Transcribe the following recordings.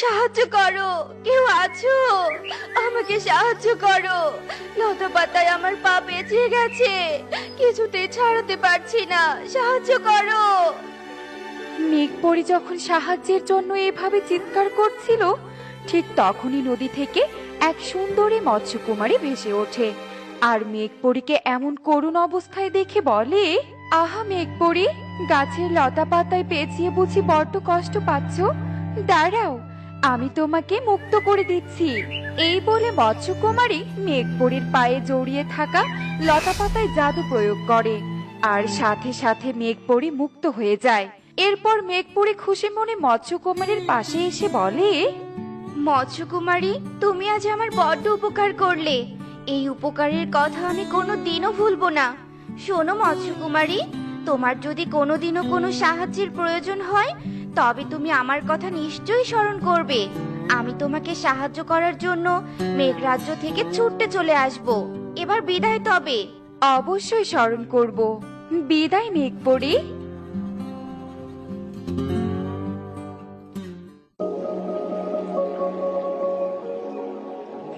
সাহায্য করো। কেউ আছো? আমাকে সাহায্য করো। লতা পাতায় আমার পা বেঁচে গেছে। কিছুতেই ছাড়াতে পারছি না। সাহায্য করো। মেঘপরি যখন সাহায্যের জন্য এভাবে চিৎকার করছিল, ঠিক তখনই নদী থেকে এক সুন্দরী মৎস্যকুমারী ভেসে ওঠে। আর মেঘপরীকে এমন করুণ অবস্থায় দেখে বলে, আহা মেঘপরি, গাছের লতা পাতায় পেঁচিয়ে বুঝি বড্ড কষ্ট পাচ্ছ। দাঁড়াও আমি তোমাকে মুক্ত করে দিচ্ছি। এই বলে মৎস্যকুমারী মেঘপরির পায়ে জড়িয়ে থাকা লতা পাতায় জাদু প্রয়োগ করে। আর সাথে সাথে মেঘপরি মুক্ত হয়ে যায়। এরপর মেঘপরি খুশি মনে মৎস্যকুমারীর পাশে এসে বলে মৎস্যকুমারী তুমি আজ আমার বড্ড উপকার করলে। এই উপকারের কথা আমি কোনো দিনও ভুলবো না। শোনো মৎস্যকুমারী তোমার যদি কোনোদিনও কোনো সাহায্যের প্রয়োজন হয় তবে তুমি আমার কথা নিশ্চয়ই স্মরণ করবে। আমি তোমাকে সাহায্য করার জন্য মেঘরাজ্য থেকে ছুটতে চলে আসব। এবার বিদায় তবে। অবশ্যই স্মরণ করব। বিদায় মেঘপরি।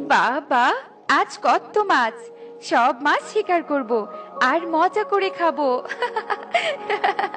বাবা, আজ কত মাছ। সব মাছ শিকার করব। আর মজা করে খাব।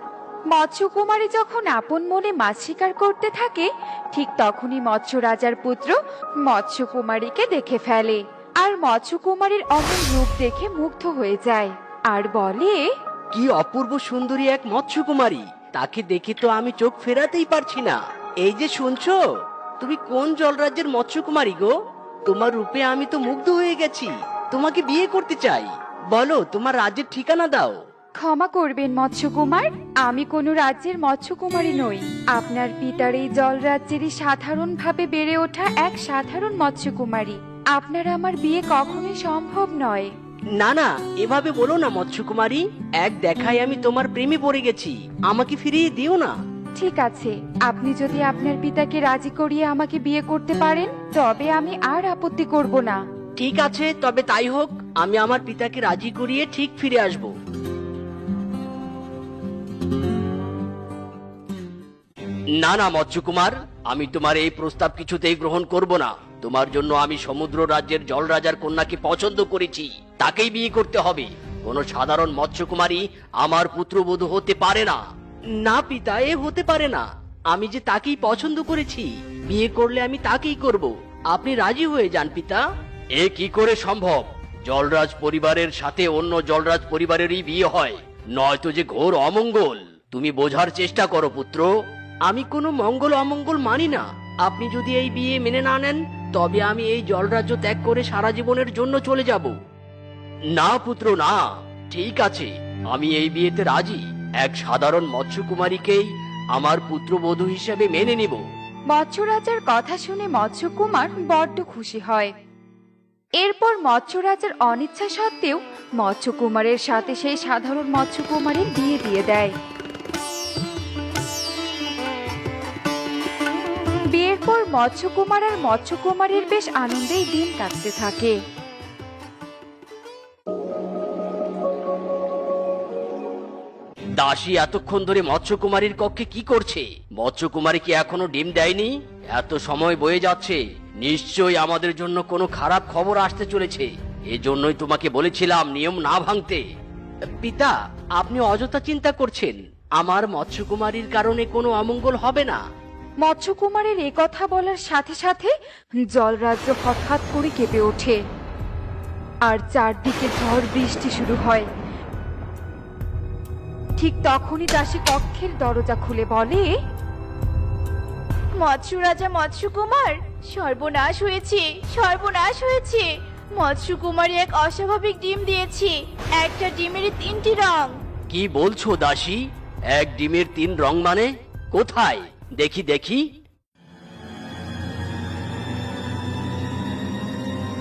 মৎস্যকুমারী যখন আপন মনে মাছ শিকার করতে থাকে, ঠিক তখনই মৎস্য রাজার পুত্র মৎস্যকুমারীকে দেখে ফেলে। আর মৎস্যকুমারীর অমন রূপ দেখে মুগ্ধ হয়ে যায়। আর বলে, কি অপূর্ব সুন্দরী এক মৎস্যকুমারী, তাকে দেখে তো আমি চোখ ফেরাতেই পারছি না। এই যে শুনছো, তুমি কোন জলরাজ্যের মৎস্যকুমারী গো? তোমার রূপে আমি তো মুগ্ধ হয়ে গেছি। তোমাকে বিয়ে করতে চাই। বলো, তোমার রাজ্যের ঠিকানা দাও। ক্ষমা করবেন মৎস্যকুমার। আমি কোনো রাজ্যের মৎস্যকুমারী নই। আপনার পিতার এই জল রাজ্যেরই সাধারণভাবে বেড়ে ওঠা এক সাধারণ মৎস্যকুমারী। আপনার আমার বিয়ে কখনোই সম্ভব নয়। না না এভাবে বলো না মৎস্যকুমারী। এক দেখায় আমি তোমার প্রেমে পড়ে গেছি। আমাকে ফিরিয়ে দিও না। ঠিক আছে। আপনি যদি আপনার পিতাকে রাজি করিয়ে আমাকে বিয়ে করতে পারেন তবে আমি আর আপত্তি করব না। ঠিক আছে তবে তাই হোক আমি আমার পিতাকে রাজি করিয়ে ঠিক ফিরে আসব। না না মৎস্যকুমার আমি তোমার এই প্রস্তাব কিছুতেই গ্রহণ করব না। তোমার জন্য আমি সমুদ্র রাজ্যের জলরাজার কন্যাকে পছন্দ করেছি। তাকেই বিয়ে করতে হবে। কোন সাধারণ মৎস্যকুমারী আমার পুত্রবধূ হতে পারে না। না পিতা এ হতে পারে না। আমি যে তাকেই পছন্দ করেছি বিয়ে করলে আমি তাকেই করব। আপনি রাজি হয়ে যান পিতা। এ কি করে সম্ভব? জলরাজ পরিবারের সাথে অন্য জলরাজ পরিবারেরই বিয়ে হয়। নয়তো যে ঘোর অমঙ্গল। তুমি বোঝার চেষ্টা করো পুত্র। আমি কোনো মঙ্গল অমঙ্গল মানি না। আপনি যদি এই বিয়ে মেনে না নেন, তবে আমি এই জলরাজ্য ত্যাগ করে সারা জীবনের জন্য চলে যাব। না, পুত্র, না। ঠিক আছে, আমি এই বিয়েতে রাজি। এক সাধারণ মৎস্যকুমারীকেই আমার পুত্রবধূ হিসেবে মেনে নিব। মৎস্য রাজার কথা শুনে মৎস্যকুমার বড্ড খুশি হয়। এরপর মৎস্য রাজার অনিচ্ছা সত্ত্বেও মৎস্যকুমারের সাথে সেই সাধারণ মৎস্যকুমারের বিয়ে দিয়ে দেয়। বিয়ের পর মৎস্যকুমার আর মৎস্যকুমারীর বেশ আনন্দেই দিন কাটতে থাকে। দাসী এতক্ষণ ধরে মৎস্যকুমারীর কক্ষে কি করছে? মৎস্যকুমারী কি এখনও ডিম দেয়নি? এত সময় বয়ে যাচ্ছে, নিশ্চয়ই আমাদের জন্য কোনো খারাপ খবর আসতে চলেছে। এজন্যই তোমাকে বলেছিলাম নিয়ম না ভাঙতে। পিতা, আপনি অযথা চিন্তা করছেন। আমার মৎস্যকুমারীর কারণে কোনো অমঙ্গল হবে না। মৎস্যকুমারের এ কথা বলার সাথে সাথে জলরাজ্য হঠাৎ করে কেঁপে ওঠে। আর চারদিকে ঝড় বৃষ্টি শুরু হয়। ঠিক তখনই দাসী কক্ষের দরজা খুলে বলে মৎস্য রাজা মৎস্যকুমার সর্বনাশ হয়েছে সর্বনাশ হয়েছে। মৎস্যকুমারী এক অস্বাভাবিক ডিম দিয়েছে একটা ডিমেরই তিনটি রং। কি বলছো দাসী? এক ডিমের তিন রং মানে? কোথায়? দেখি দেখি।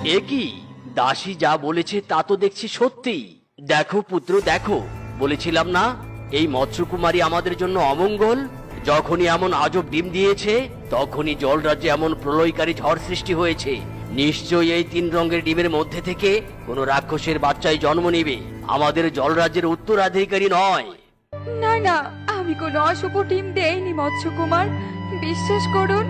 এ কি? দাসী যা বলেছে তা তো দেখছি সত্যি। দেখো পুত্র, দেখো। বলেছিলাম না, এই মৎস্যকুমারী আমাদের জন্য অমঙ্গল। যখনই এমন আজব ডিম দিয়েছে, তখনই জলরাজ্যে এমন প্রলয়কারী ঝড় সৃষ্টি হয়েছে। নিশ্চয়ই এই তিন রঙের ডিমের মধ্যে থেকে কোনো রাক্ষসের বাচ্চাই জন্ম নেবে। আমাদের জলরাজ্যের উত্তরাধিকারী নয়। না না আমি কোনো অশুভ ডিম দেইনি মৎস্যকুমার। বিশ্বাস করুন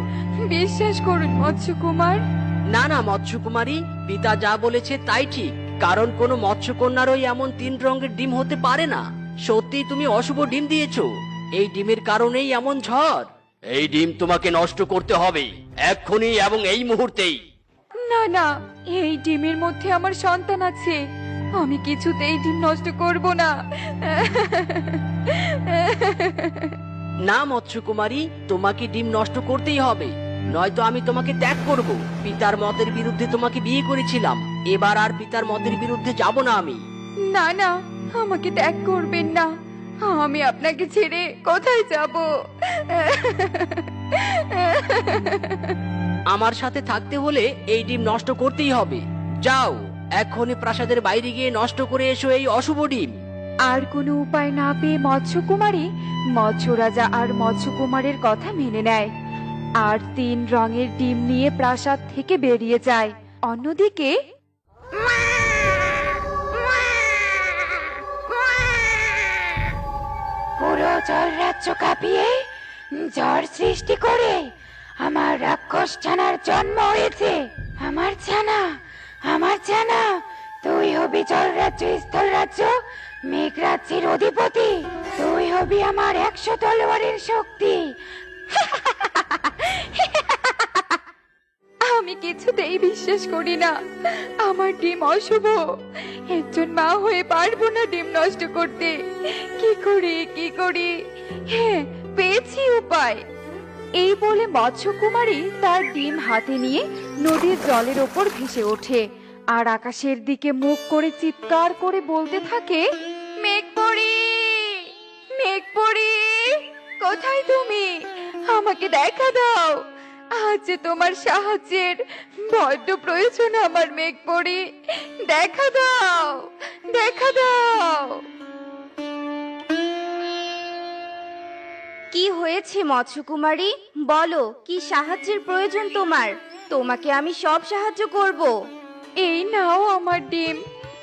বিশ্বাস করুন মৎস্যকুমার। না না মৎস্যকুমারী পিতা যা বলেছে তাই ঠিক। কারণ কোনো মৎস্যকন্যারই এমন তিন রঙের ডিম হতে পারে না। সত্যি তুমি অশুভ ডিম দিয়েছ। এই ডিমের কারণেই এমন ঝড়। এই ডিম তোমাকে নষ্ট করতে হবে এক্ষুনি এবং এই মুহূর্তেই। না না এই ডিমের মধ্যে আমার সন্তান আছে। আমি কিছুতেই ডিম নষ্ট করব না। না মৎস্যকুমারী তোমাকে ডিম নষ্ট করতেই হবে। নয়তো আমি তোমাকে ত্যাগ করব। পিতার মতের বিরুদ্ধে তোমাকে বিয়ে করেছিলাম। এবার আর পিতার মতের বিরুদ্ধে যাব না আমি। না না আমাকে ত্যাগ করবেন না। আমি আপনাকে ছেড়ে কোথায় যাব? আমার সাথে থাকতে হলে এই ডিম নষ্ট করতেই হবে। যাও। এক্ষুনি প্রাসাদের বাইরে গিয়ে নষ্ট করে এসো এই অশুভ ডিম। আর কোনো উপায় না পেয়ে মৎস্যকুমারী মৎস্য রাজা আর মৎস্যকুমারের কথা মেনে নেয়। আর তিন রঙের ডিম নিয়ে প্রাসাদ থেকে বেরিয়ে যায়। অন্যদিকে পুরো জল রাজ্য কাঁপিয়ে ঝড় সৃষ্টি করে আমার রাক্ষস ছানার জন্ম হয়েছে। আমার ছানা আমার জানা, তুই হবি জল রাজ্য স্থল রাজ্য মেঘ রাজ্যের অধিপতি। তুই হবি আমার একশো তলোয়ারের শক্তি। আমি কিছুতেই বিশ্বাস করি না। আমার ডিম অশুভ। একজন মা হয়ে পারব না ডিম নষ্ট করতে। কি করি কি করি? হ্যাঁ পেয়েছি উপায়। এই বলে মৎস্যকুমারী তার ডিম হাতে নিয়ে নদীর জলের ওপর ভেসে ওঠে। আর আকাশের দিকে মুখ করে চিৎকার করে বলতে থাকে মেঘ পড়ি মেঘ পড়ি কোথায় তুমি? আমাকে দেখা দাও! আজ যে তোমার সাহায্যের বড্ড প্রয়োজন আমার মেঘ পড়ি দেখা দাও! দেখা দাও! কি হয়েছে মৎস্যকুমারী? বলো, কি সাহায্যের প্রয়োজন তোমার? তোমাকে আমি সব সাহায্য করব। এই নাও আমার ডিম।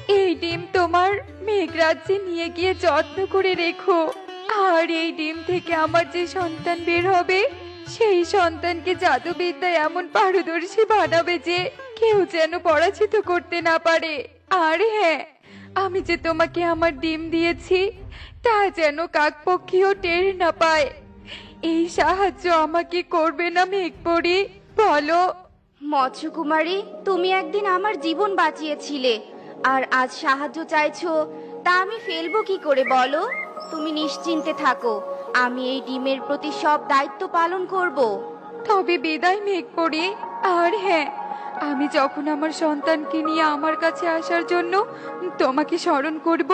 এই ডিম তোমার মেঘরাজ্যে নিয়ে গিয়ে যত্ন করে রেখো। আর এই ডিম থেকে আমার যে সন্তান বের হবে, সেই সন্তানকে জাদুবিদ্যায় এমন পারদর্শী বানাবে যে কেউ যেন পরাজিত করতে না পারে। আর হ্যাঁ আমি যে তোমাকে আমার ডিম দিয়েছি, তা যেন কাকপক্ষীও টের না পায়। এই সাহায্য আমাকে করবে না মেঘপরি? বলো। মৎস্যকুমারী তুমি একদিন আমার জীবন বাঁচিয়েছিলে। আর আজ সাহায্য চাইছো তা আমি ফেলব কি করে বলো? তুমি নিশ্চিন্তে থাকো আমি এই ডিমের প্রতি সব দায়িত্ব পালন করব। তবে বিদায় মেঘ পড়ি আর হ্যাঁ আমি যখন আমার সন্তানকে নিয়ে আমার কাছে আসার জন্য তোমাকে স্মরণ করব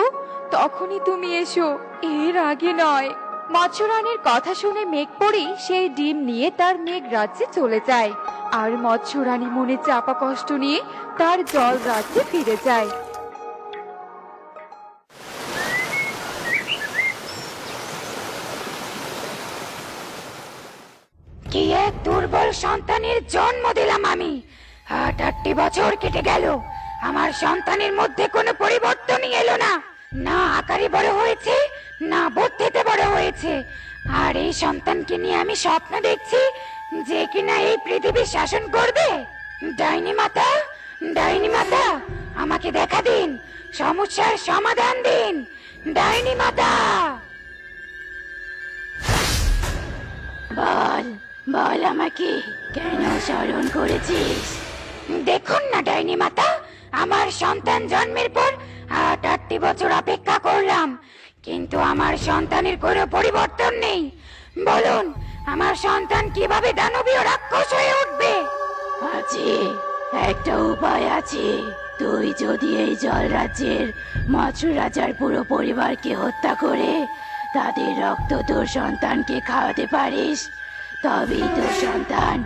তখনই তুমি এসো এর আগে নয়। মৎস্যরানীর কথা শুনে মেঘ পড়ি সেই ডিম নিয়ে তার মেঘ রাজ্যে চলে যায়। আর মৎস্যরানী মনে চাপা কষ্ট নিয়ে তার জল রাজ্যে ফিরে যায়। কি এক দুর্বল সন্তানের জন্ম দিলাম আমি। আট আটটি বছর কেটে গেল। আমার সন্তানের মধ্যে কোনো পরিবর্তনই এলো না। না আকারে বড় হয়েছে, না বুদ্ধিতে বড় হয়েছে। আর এই সন্তানকে নিয়ে আমি স্বপ্ন দেখছি যে কিনা এই পৃথিবী শাসন করবে। ডাইনি মাতা ডাইনি মাতা, আমাকে দেখা দিন, সমস্যার সমাধান দিন, ডাইনি মাতা। বল বল আমাকে, কেন স্মরণ করেছিস? দেখুন না, ডাইনি মাতা, আমার সন্তান জন্মের পর আট আটটি বছর অপেক্ষা করলাম। কিন্তু আমার সন্তানের কোনো পরিবর্তন নেই। বলুন আমার সন্তান কীভাবে দানবীয় রাক্ষস হয়ে উঠবে? আছে একটা উপায় আছে। তুই যদি এই জল রাজ্যের মৎস্য রাজার পুরো পরিবারকে হত্যা করে তাদের রক্ত তোর সন্তানকে খাওয়াতে পারিস তবেই তোর সন্তান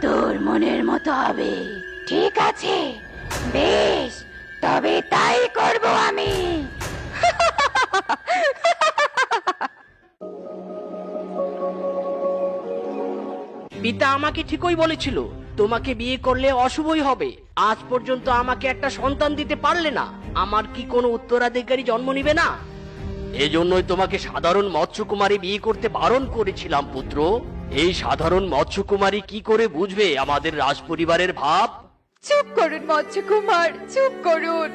তোর মনের মতো হবে। ঠিক আছে বেশ তবে তাই করব আমি। পিতা আমাকে ঠিকই বলেছিল, তোমাকে বিয়ে করলে অশুভই হবে। আজ পর্যন্ত আমাকে একটা সন্তান দিতে পারলে না। আমার কি কোনো উত্তরাধিকারী জন্ম নিবে না? এজন্যই তোমাকে সাধারণ মৎস্যকুমারী বিয়ে করতে বারণ করেছিলাম, পুত্র। এই সাধারণ মৎস্যকুমারী কি করে বুঝবে আমাদের রাজপরিবারের ভাব? চুপ করুন মৎস্যকুমার, চুপ করুন।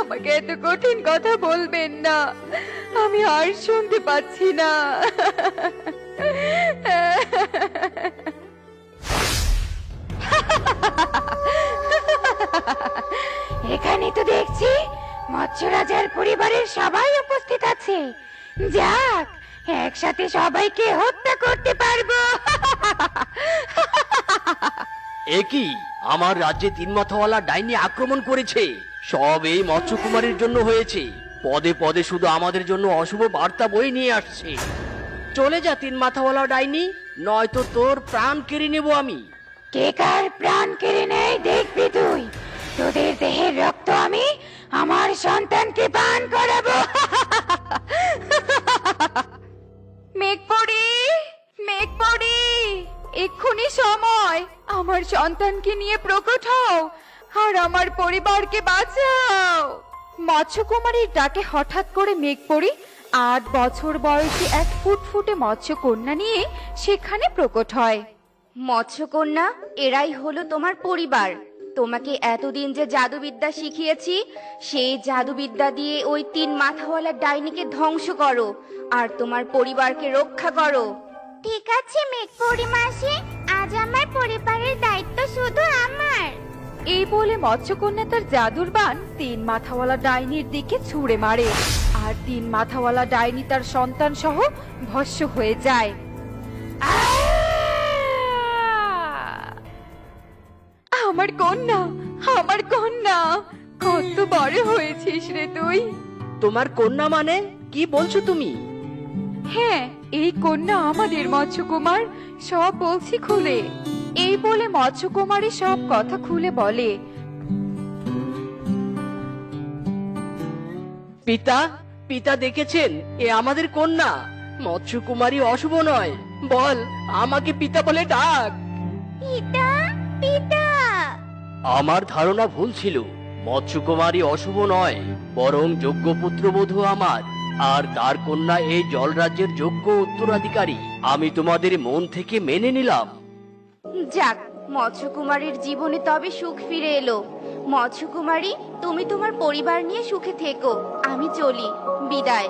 আমাকে এত কঠিন কথা বলবেন না। আমি আর শুনতে পাচ্ছি না। এখানে তো দেখছি মৎস্য রাজার পরিবারের সবাই উপস্থিত আছে। যাক, একসাথে সবাইকে হত্যা করতে পারব। একই আমার রাজ্যে তিন মাথাওয়ালা ডাইনি আক্রমণ করেছে। সব এই মৎস্যকুমারীর জন্য হয়েছে। পদে পদে শুধু আমাদের জন্য অশুভ বার্তা বই নিয়ে আসছে। চলে যা তিন মাথাওয়ালা ডাইনি নয়তো তোর প্রাণ কেড়ে নেব আমি। কে কার প্রাণ কেড়ে নেয় দেখবি তুই। তোদের দেহের রক্ত আমি আমার সন্তানকে পান করাবো। মেঘপড়ি মেঘপড়ি এক্ষুনি সময়। আমার সন্তানকে নিয়ে প্রকট হও আর আমার পরিবারকে বাঁচাও। মৎস্যকুমারীর ডাকে হঠাৎ করে মেঘপড়ি আট বছর বয়সী এক ফুটফুটে মৎস্যকন্যা নিয়ে সেখানে প্রকট হয়। মৎস্যকন্যা এরাই হলো তোমার পরিবার। তোমাকে এতদিন যে জাদুবিদ্যা শিখিয়েছি সেই জাদুবিদ্যা দিয়ে ওই তিন মাথাওয়ালা ডাইনিকে ধ্বংস করো আর তোমার পরিবারকে রক্ষা করো। ঠিক আছে মেঘপরি মাসি আজ আমার পরিবারের দায়িত্ব শুধু আমার। এই বলে মৎস্যকন্যা তার জাদুর বান তিন মাথাওয়ালা ডাইনির দিকে ছুঁড়ে মারে। আর তিন মাথাওয়ালা ডাইনি তার সন্তান সহ ভস্য হয়ে যায়। আমার কন্যা আমার কন্যা কত বড় হয়েছিস রে তুই। তোমার কন্যা মানে? কি বলছো তুমি? হ্যাঁ এই কন্যা আমাদের মৎস্যকুমার সব বলছি খুলে। এই বলে মৎস্যকুমারী সব কথা খুলে বলে। পিতা পিতা দেখেছেন এ আমাদের কন্যা। মৎস্যকুমারী অশুভ নয়। বল আমাকে পিতা বলে ডাক। পিতা পিতা। আমার ধারণা ভুল ছিল। মৎস্যকুমারী অশুভ নয় বরং যোগ্য পুত্রবধূ আমার। আর তার কন্যা এই জলরাজ্যের যোগ্য উত্তরাধিকারী। আমি তোমাদের মন থেকে মেনে নিলাম। যাক, মৎস্যকুমারীর জীবনে তবে সুখ ফিরে এলো। মৎস্যকুমারী, তুমি তোমার পরিবার নিয়ে সুখে থেকো। আমি চলি। বিদায়।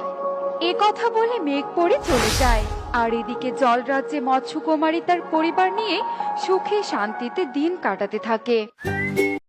এ কথা বলে মেঘ পড়ে চলে যায়। আর এদিকে জলরাজ্যে মৎস্যকুমারী তার পরিবার নিয়ে সুখে শান্তিতে দিন কাটাতে থাকে।